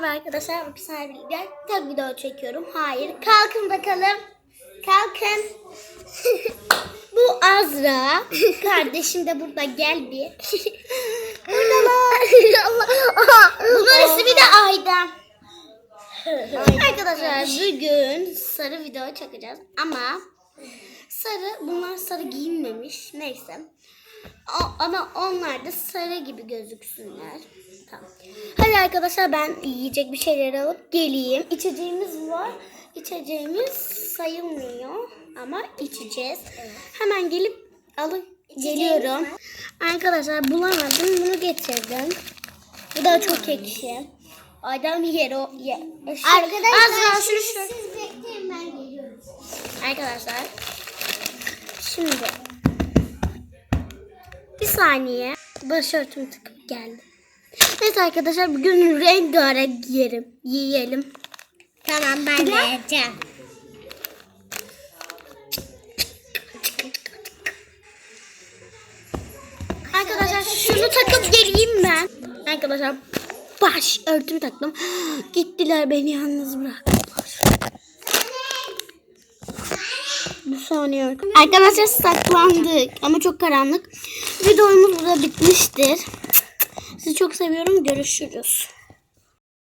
Merhaba arkadaşlar. Bir saniye bir tek video çekiyorum. Hayır. Kalkın bakalım. Kalkın. Bu Azra. Kardeşim de burada gel bir. Buradalar. Bunun ismi de Ayda. Arkadaşlar bugün sarı video çekeceğiz ama sarı bunlar sarı giyinmemiş neyse. O- ama onlar da sarı gibi gözüksünler. Tamam. Hadi arkadaşlar ben yiyecek bir şeyler alıp geleyim. İçeceğimiz var. İçeceğimiz sayılmıyor ama içeceğiz. Hemen gelip alıp geliyorum. Arkadaşlar bulamadım bunu getirdim. Bu da çok ekşi. Adam yer o ye. Arkadaşlar Az şu. siz bekleyin ben geliyorum. Arkadaşlar şimdi saniye başörtümü takıp geldim. Neyse arkadaşlar bugün rengarenk yerim. Yiyelim. Tamam ben de yiyeceğim. Arkadaşlar şunu takıp geleyim ben. Arkadaşlar baş örtümü taktım. Gittiler beni yalnız bıraktılar. Saniye. Arkadaşlar saklandık ama çok karanlık. Videomuz burada bitmiştir. Sizi çok seviyorum. Görüşürüz.